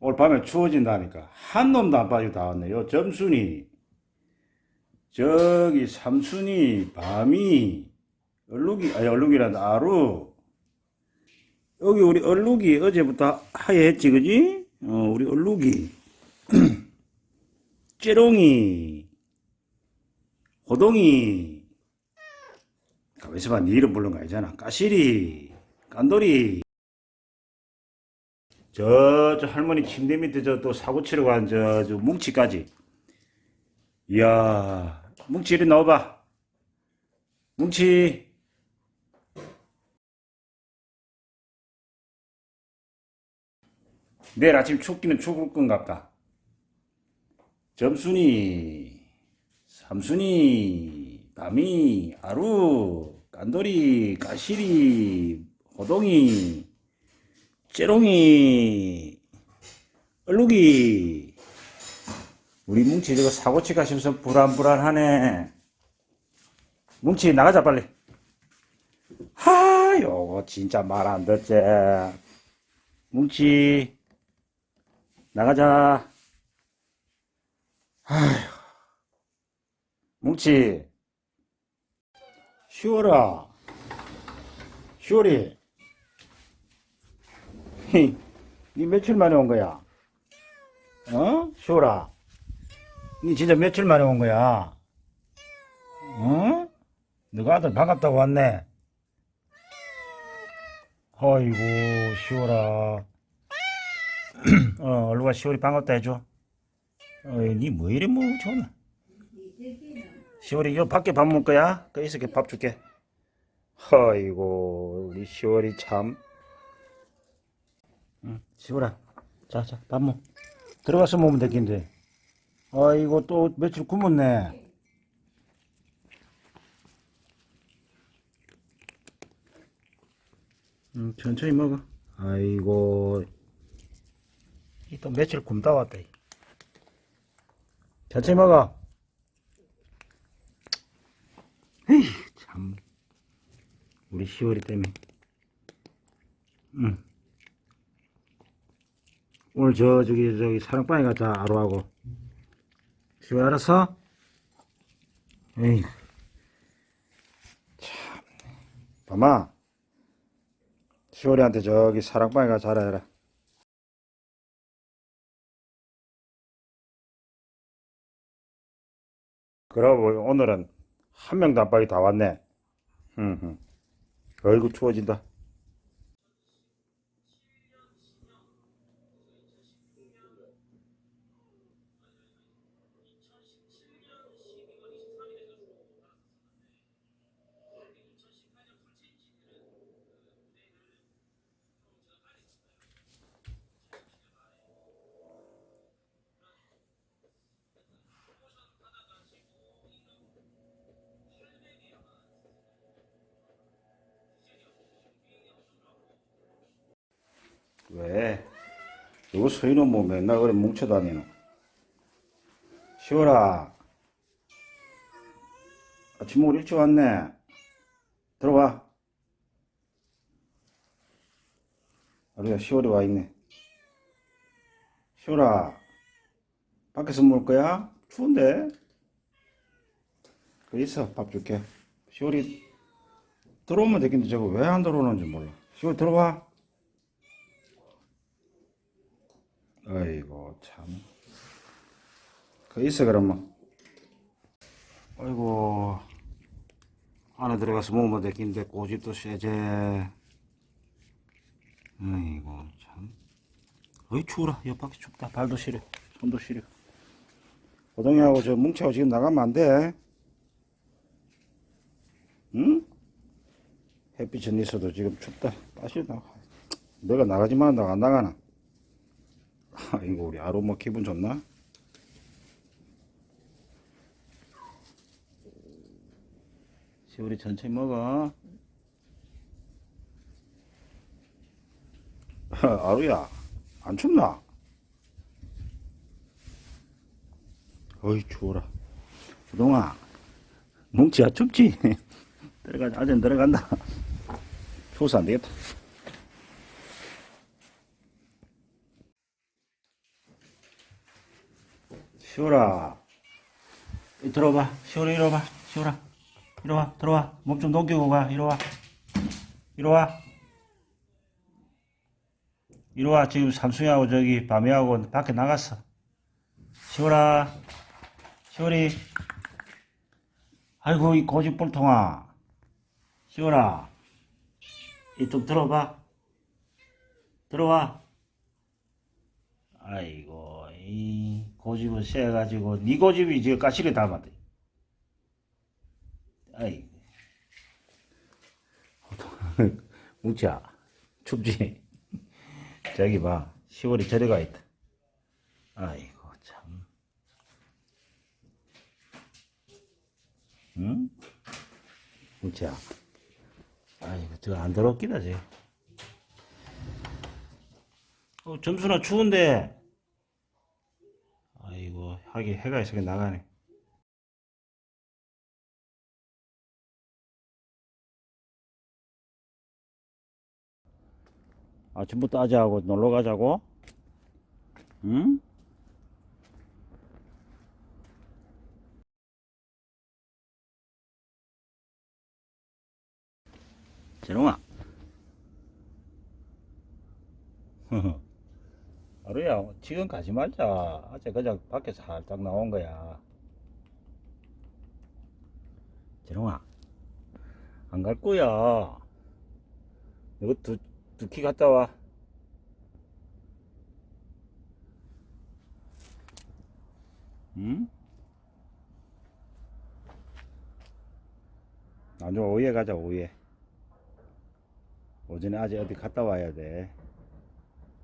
오늘 밤에 추워진다니까. 한 놈도 안 빠지고 다 왔네. 요 점순이, 저기 삼순이, 밤이, 얼룩이, 아니, 얼룩이란 아루. 여기 우리 얼룩이 어제부터 하얘했지, 그지? 어, 우리 얼룩이. 찌롱이, 호동이. 가만있어 봐, 네 이름 부른 거 아니잖아. 까시리, 깐돌이. 저, 저 할머니 침대 밑에 저 또 사고 치러 간 저, 저 뭉치까지. 이야, 뭉치 이리 나와봐. 뭉치. 내일 아침 춥기는 추울 건 같다. 점순이, 삼순이, 밤이, 아루, 깐돌이, 까시리, 호동이, 째롱이, 얼룩이. 우리 뭉치 저거 사고치가 싶어서 불안불안하네. 뭉치 나가자 빨리. 하, 요거 진짜 말 안 듣지. 뭉치 나가자. 아휴. 뭉치. 쉬어라. 쉬어리. 히, 니 며칠 만에 온 거야? 어? 쇼라. 니 진짜 며칠 만에 온 거야? 어? 너가 아들 반갑다고 왔네. 어이구, 시오라. 어, 얼루가 시오리 반갑다 해줘. 어이, 니뭐 이래 뭐 좋나? 시오리, 요 밖에 밥 먹을 거야? 그 있을게 밥 줄게. 어이구, 우리 시오리 참. 응, 시오라. 자, 자, 밥 먹. 들어가서 먹으면 되겠는데. 아이고, 또 며칠 굶었네. 음, 천천히 먹어. 아이고, 이 또 며칠 굶다 왔다. 이. 천천히 먹어. 에이, 참. 우리 시월이 때문에. 응. 오늘 저, 저기, 저기, 사랑방에 가자, 아로하고. 시월 알았어? 에이. 참. 봐마. 시월이한테 저기 사랑방에 가서 잘해라. 그러고 오늘은 한 명도 안 빠지 다 왔네. 응, 응. 어이구 추워진다. 왜? 이거 서인은 뭐 맨날 그래 뭉쳐 다니노? 시월아. 아침 먹을 일찍 왔네. 들어와. 우리가 시월이 와 있네. 시월아. 밖에서 먹을 거야? 추운데? 그 있어. 밥 줄게. 시월이 들어오면 되겠는데 저거 왜 안 들어오는지 몰라. 시월 들어와. 아이고 참. 그 있어 그러면. 아이고 안에 들어가서 먹으면 되겠는데 고집도 세제. 아이고 참. 어이 추워라. 여 밖에 춥다. 발도 시려. 손도 시려. 호동이하고 저 뭉치하고 지금 나가면 안 돼. 응? 햇빛은 있어도 지금 춥다. 빠시 나가. 너가 나가지만 안 나가 나? 아이고 우리 아로마 기분 좋나? 시우리 천천히 먹어 아루야 안 춥나? 어이 추워라 부동아 뭉치야 춥지? 들어가자 아직 들어간다 추워서 안 되겠다 시오라. 이 들어봐. 시오라, 이리 와봐. 시오라. 이리 와, 들어와. 몸 좀 녹이고 가. 이리 와. 이리 와. 이리 와. 지금 삼순이하고 저기 밤이하고 밖에 나갔어. 시오라. 시오리. 아이고, 이 고집불통아. 시오라. 이 좀 들어봐. 들어와. 아이고, 이 고집을 세가지고, 니 고집이 지금 까시게 닮았대. 아이. 뭉치야, 춥지? 저기 봐, 10월이 저리 가 있다. 아이고, 참. 응? 뭉치야. 아이고, 저거 안 더럽기다, 쟤. 어, 점수나 추운데. 하긴 해가 있어게 나가네. 아침부터 아재하고 놀러 가자고? 응? 재롱아. 하루야, 지금 가지 말자. 어제 그냥 밖에 살짝 나온 거야. 재롱아, 안 갈 거야. 이거 두, 두키 갔다 와. 응? 나중에 오후에 가자, 오후에. 오전에 아직 어디 갔다 와야 돼.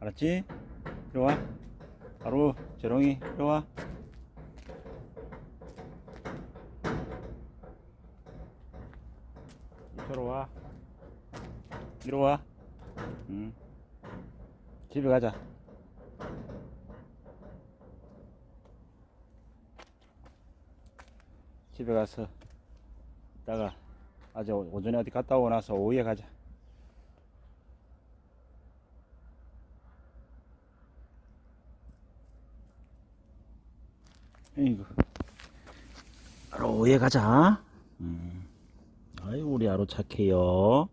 알았지? 이리 와. 바로 재롱이 이리 와. 이쪽으로 와. 이리 와. 응. 집에 가자. 집에 가서 이따가 오- 오전에 어디 갔다 오고 나서 오후에 가자. 이거 오후에 가자. 음. 아이 우리 아로 착해요.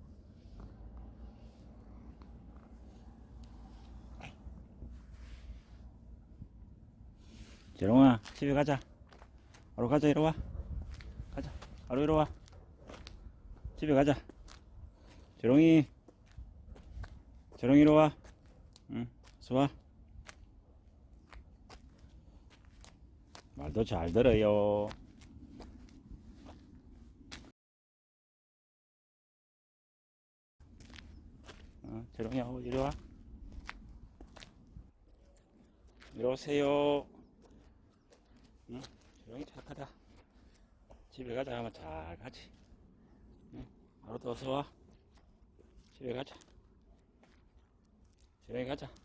재롱아 집에 가자. 바로 가자 이리 와. 가자. 바로 이리 와. 집에 가자. 재롱이. 재롱이 이리 와. 응. 좋아. 말도 잘 들어요. 어, 재롱이하고 이리 와. 이리 오세요. 응? 재롱이 착하다. 집에 가자 하면 잘 가지. 응? 또 어서 와. 집에 가자. 재롱이 가자.